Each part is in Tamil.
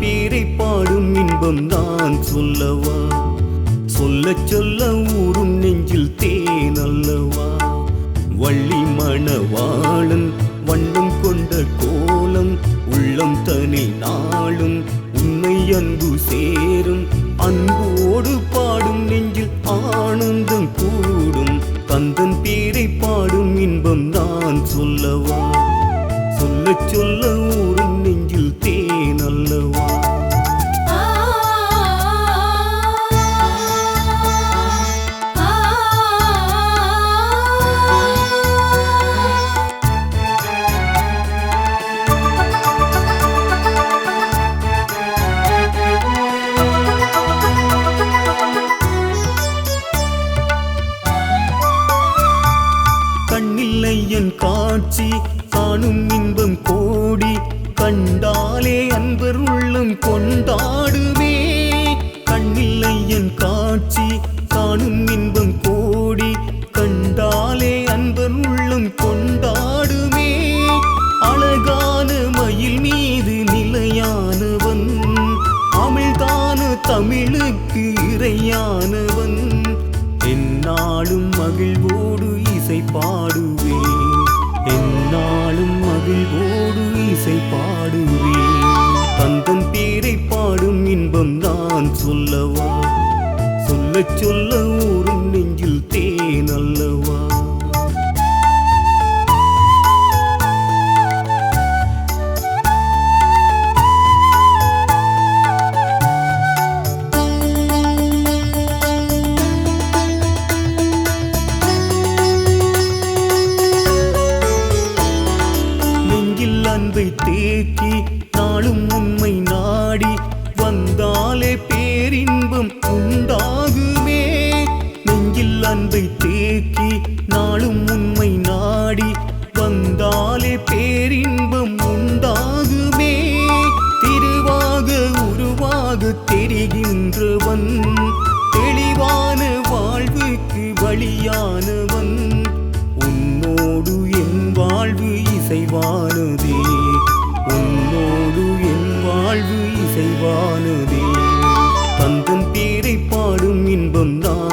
பேரை பாடும் இன்பம் நான் சொல்லவா? சொல்ல சொல்ல ஊரும் நெஞ்சில் தேன் அல்லவா? வள்ளி மணவாளன் வண்ணம் கொண்ட கோலம் உள்ளம் தனி நாளும் உன்னை அன்பு சேரும். அன்போடு பாடும் நெஞ்சில் ஆனந்தம் கூடும். கந்தன் பேரை பாடும் இன்பம் நான் சொல்லவா? சொல்ல சொல்ல தேன் அல்லவா கண்டாலே அன்பர் உள்ளம் கொண்டாடுமே. கண்ணில்லை என் காட்சி காணும் இன்பம் கோடி. கண்டாலே அன்பர் உள்ளம் கொண்டாடுமே. அழகான மயில் மீது நிலையானவன். அமிழ்தான தமிழுக்கு இறையானவன் என்னாலும் மகிழ்வோடு இசை பாடுவேன். என்னாலும் மகிழ்வோடு இசை பாடுவேன். தந்தன் பேரை பாடும் இன்பம் நான் சொல்லவா? சொல்ல சொல்ல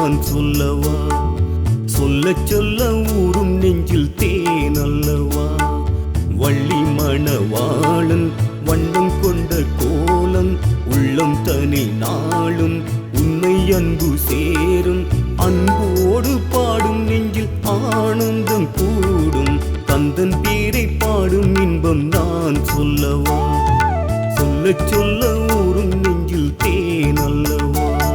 நான் சொல்லவா? சொல்ல சொல்ல ஊரும் நெஞ்சில் தேன் அல்லவா? வள்ளி மணவாளன் வண்ணம் கொண்ட கோலம் உள்ளம் தனி நாளும் உன்னை அன்பு சேரும். அன்போடு பாடும் நெஞ்சில் ஆனந்தம் கூடும். தந்தன் பேரை பாடும் இன்பம் நான் சொல்லவா? சொல்ல சொல்ல ஊரும் நெஞ்சில் தேன் அல்லவா?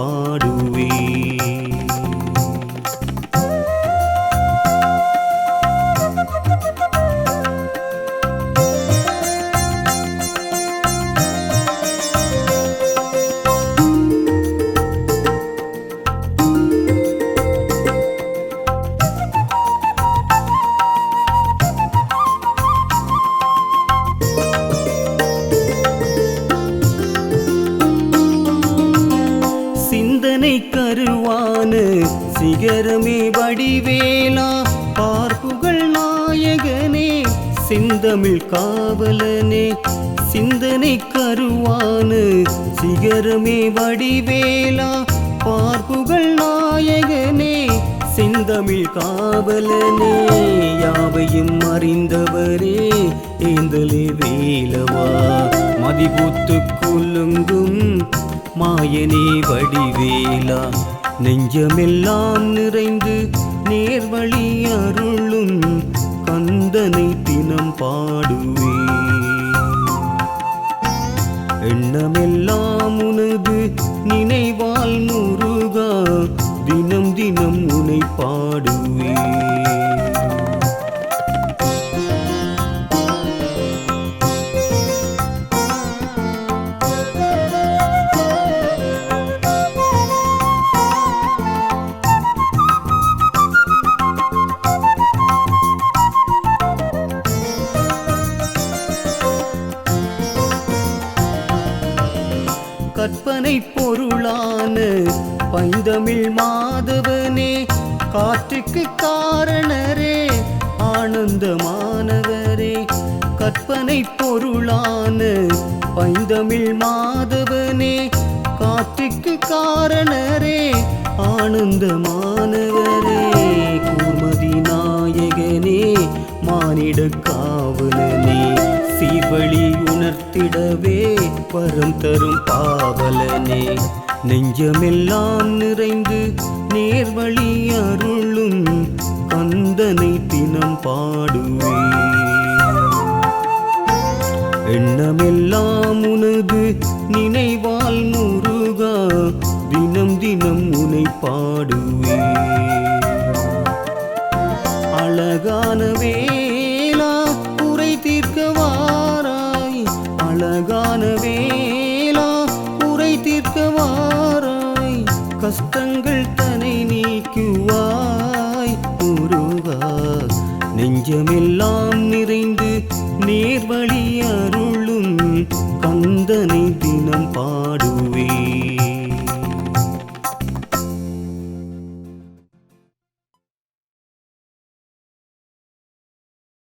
தினம் கருவான சிகரமே வடிவேலா. பார்ப்புகள் நாயகனே செந்தமிழ் காவலனே. சிந்தனை கருவான சிகரமே வடிவேலா. பார்ப்புகள் நாயகனே செந்தமிழ் காவலனே. யாவையும் அறிந்தவரே ஏந்தலே வேலவா. மதிபூத்து குலுங்கும் மாயனே வடிவேலா. நெஞ்சமெல்லாம் நிறைந்து நேர்வழி அருளும் கந்தனை தினம் பாடுவே எண்ணமெல்லாம் கற்பனை பொருளான பைந்தமிழ் மாதவனே காற்றுக்கு காரணரே ஆனந்தமானவரே. கற்பனை பொருளான பைந்தமிழ் மாதவனே காற்றுக்கு காரணரே ஆனந்தமானவரே. கூர்மதி நாயகனே மானிட காவலனே சீர்வழி காத்திடவே வரம் தரும் பாவலனே. நெஞ்சமெல்லாம் நிறைந்து நேர்வழி அருளும் அந்தனை தினம் பாடுவே. எண்ணமெல்லாம் உனது நினைவால் முருகா தினம் தினம் உனை பாடுவே. அழகானவே நேர்வழி